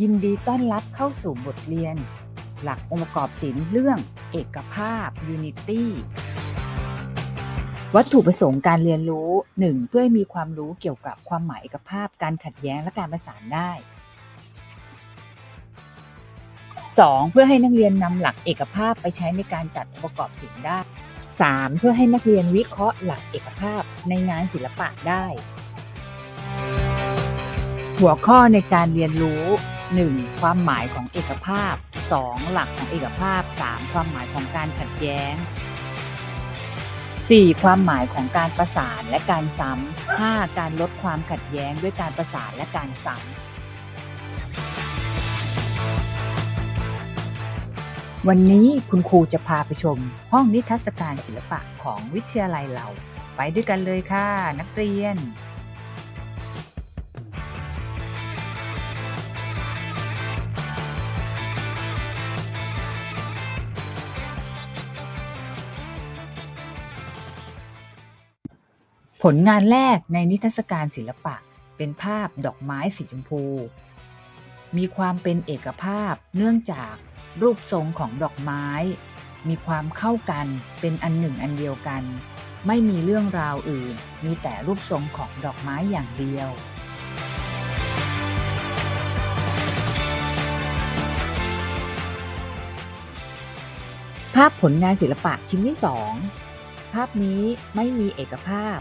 ยินดีต้อนรับเข้าสู่บทเรียน หลักองค์ประกอบศิลป์เรื่องเอกภาพ Unity วัตถุประสงค์การเรียนรู้ 1. เพื่อให้มีความรู้เกี่ยวกับความหมายเอกภาพ การขัดแย้งและการประสานได้ 2. เพื่อให้นักเรียนนำหลักเอกภาพไปใช้ในการจัดองค์ประกอบศิลป์ได้ 3. เพื่อให้นักเรียนวิเคราะห์หลักเอกภาพในงานศิลปะได้ หัวข้อในการเรียนรู้ 1. ความหมายของเอกภาพ 2. หลักของเอกภาพ 3. ความหมายของการขัดแย้ง 4. ความหมายของการประสานและการซ้ำ 5. การลดความขัดแย้งด้วยการประสานและการซ้ำ วันนี้คุณครูจะพาไปชม ห้องนิทรรศการศิลปะของวิทยาลัยเรา ไปด้วยกันเลยค่ะ นักเรียน ผลงานแรกในนิทรรศการศิลปะ เป็นภาพดอกไม้สีชมพู มีความเป็นเอกภาพเนื่องจากรูปทรงของดอกไม้ มีความเข้ากันเป็นอันหนึ่งอันเดียวกัน ไม่มีเรื่องราวอื่น มีแต่รูปทรงของดอกไม้อย่างเดียวภาพผลงานศิลปะชิ้นที่สองภาพนี้ไม่มีเอกภาพ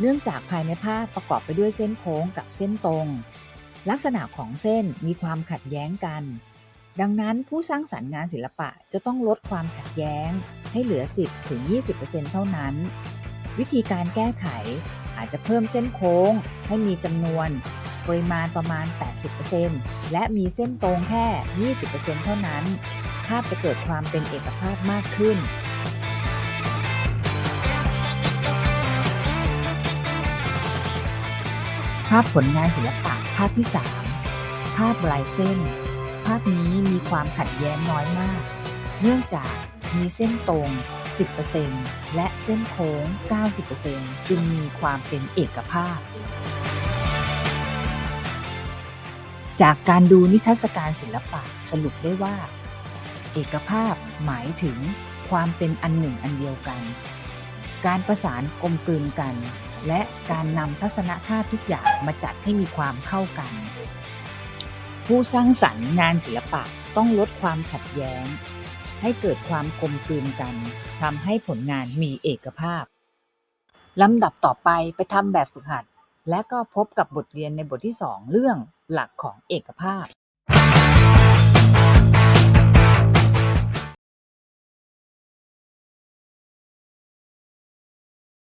เนื่องจากภายในภาพประกอบไปด้วยเส้นโค้งกับเส้นตรง ลักษณะของเส้นมีความขัดแย้งกัน ดังนั้นผู้สร้างสรรค์งานศิลปะจะต้องลดความขัดแย้ง ให้เหลือ 10ถึง20%เท่านั้น วิธีการแก้ไขอาจจะเพิ่มเส้นโค้ง ให้มีจำนวนปริมาณประมาณ 80%และมีเส้นตรงแค่ 20%เท่านั้น ภาพจะเกิดความเป็นเอกภาพมากขึ้น ภาพผลงานศิลปะภาพที่ 3 ภาพลายเส้น ภาพนี้มีความขัดแย้งน้อยมาก เนื่องจากมีเส้นตรง 10%และเส้นโค้ง 90%จึงมีความเป็นเอกภาพ จากการดูนิทรรศการศิลปะสรุปได้ว่า เอกภาพหมายถึงความเป็นอันหนึ่งอันเดียวกัน การประสานกลมกลืนกัน และการนำทัศนคติทุกอย่างมาจัดให้มีความเข้ากัน ผู้สร้างสรรค์งานศิลปะต้องลดความขัดแย้ง ให้เกิดความกลมกลืนกันทำให้ผลงานมีเอกภาพลำดับต่อไปไปทำแบบฝึกหัด และก็พบกับบทเรียนในบทที่ 2 เรื่องหลักของเอกภาพ